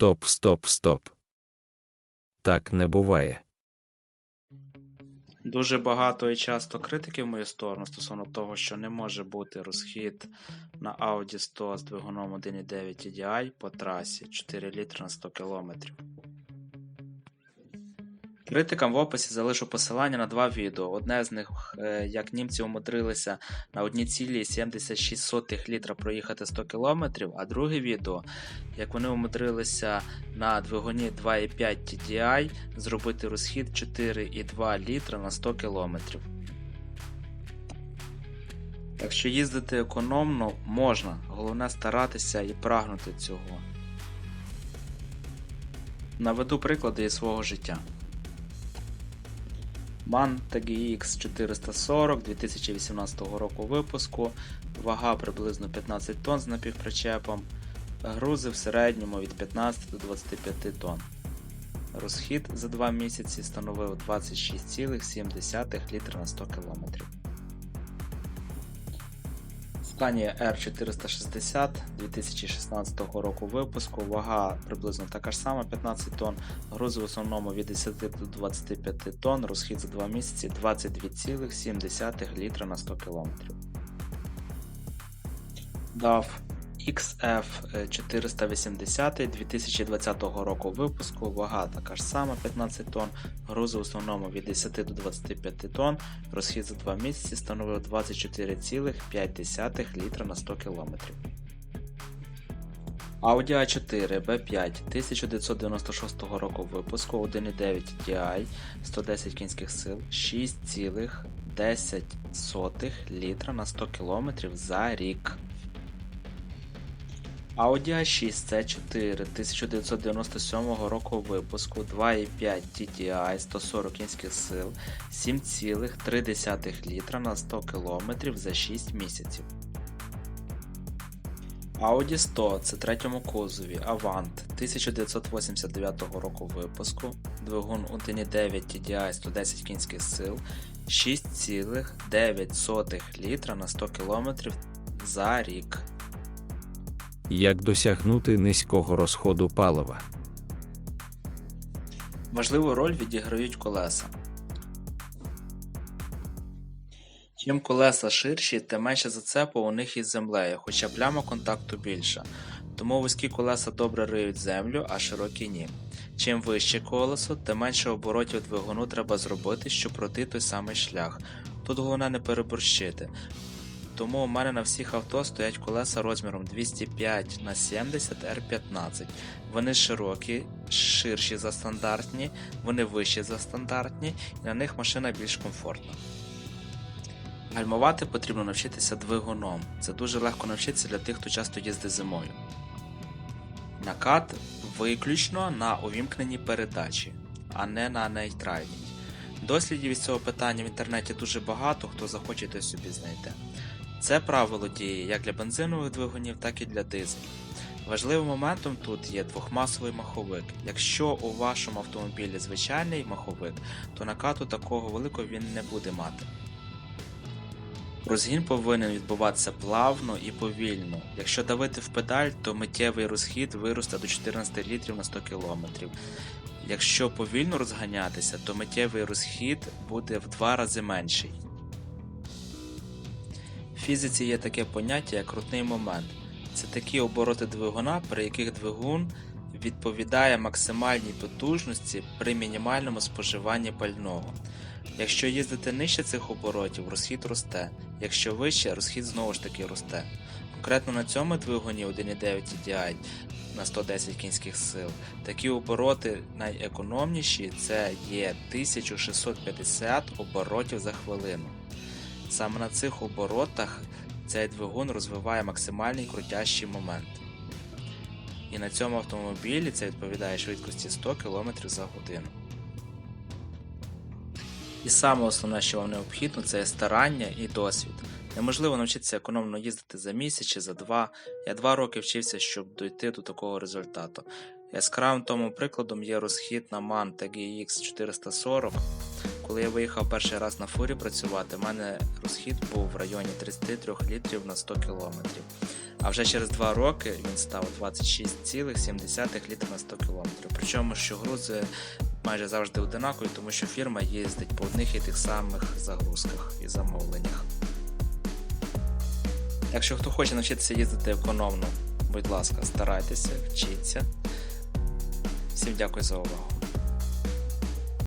Стоп, стоп, стоп. Так не буває. Дуже багато і часто критики в мою сторону стосовно того, що не може бути розхід на Audi 100 з двигуном 1.9 TDI по трасі 4 літри на 100 км. Критикам в описі залишу посилання на два відео. Одне з них, е, як німці умудрилися на 1,76 літра проїхати 100 км, а друге відео, як вони умудрилися на двигуні 2,5 TDI зробити розхід 4,2 літра на 100 км. Якщо їздити економно, можна, головне старатися і прагнути цього. Наведу приклади із свого життя. MAN TGX 440 2018 року випуску, вага приблизно 15 тонн з напівпричепом, грузи в середньому від 15 до 25 тонн. Розхід за 2 місяці становив 26,7 літра на 100 км. Scania R460 2016 року випуску, вага приблизно така ж сама 15 тонн, грузи в основному від 10 до 25 тонн, розхід за 2 місяці 22,7 літра на 100 км. DAF XF 480 2020 року випуску, вага така ж сама 15 тонн, грузи в основному від 10 до 25 тонн, розхід за 2 місяці становив 24,5 літра на 100 км. Audi A4 B5 1996 року випуску. 1,9 DI 110 кінських сил. 6,10 літра на 100 км за рік. Audi A6 C4 1997 року випуску 2,5 TDI 140 кінських сил 7,3 літра на 100 км за 6 місяців. Audi 100 це третьому кузові Avant 1989 року випуску, двигун 1,9 TDI 110 кінських сил 6,9 літра на 100 км за рік. Як досягнути низького розходу палива? Важливу роль відіграють колеса. Чим колеса ширші, тим менше зацепу у них із землею, хоча пляма контакту більша. Тому вузькі колеса добре риють землю, а широкі ні. Чим вище колесо, тим менше оборотів двигуну треба зробити, щоб пройти той самий шлях. Тут головне не переборщити. Тому у мене на всіх авто стоять колеса розміром 205 на 70 R15. Вони широкі, ширші за стандартні, вони вищі за стандартні, і на них машина більш комфортна. Гальмувати потрібно навчитися двигуном. Це дуже легко навчитися для тих, хто часто їздить зимою. Накат виключно на увімкненій передачі, а не на нейтральній. Дослідів із цього питання в інтернеті дуже багато, хто захоче той собі знайде. Це правило діє як для бензинових двигунів, так і для дизелів. Важливим моментом тут є двохмасовий маховик. Якщо у вашому автомобілі звичайний маховик, то накату такого великого він не буде мати. Розгін повинен відбуватися плавно і повільно. Якщо давити в педаль, то миттєвий розхід виросте до 14 літрів на 100 км. Якщо повільно розганятися, то миттєвий розхід буде в два рази менший. В фізиці є таке поняття як крутний момент. Це такі обороти двигуна, при яких двигун відповідає максимальній потужності при мінімальному споживанні пального. Якщо їздити нижче цих оборотів, розхід росте, якщо вище, розхід знову ж таки росте. Конкретно на цьому двигуні 1.9 TDI на 110 кінських сил, такі обороти найекономніші це є 1650 оборотів за хвилину. Саме на цих оборотах цей двигун розвиває максимальний крутящий момент. І на цьому автомобілі це відповідає швидкості 100 км за годину. І саме основне, що вам необхідно, це старання і досвід. Неможливо навчитися економно їздити за місяць чи за два. Я два роки вчився, щоб дойти до такого результату. Яскравим тому прикладом є розхід на MAN TGX 440. Коли я виїхав перший раз на фурі працювати, у мене розхід був в районі 33 літрів на 100 км. А вже через 2 роки він став 26,7 літрів на 100 км. Причому що грузи майже завжди одинакові, тому що фірма їздить по одних і тих самих загрузках і замовленнях. Так що хто хоче навчитися їздити економно, будь ласка, старайтеся, вчіться. Всім дякую за увагу.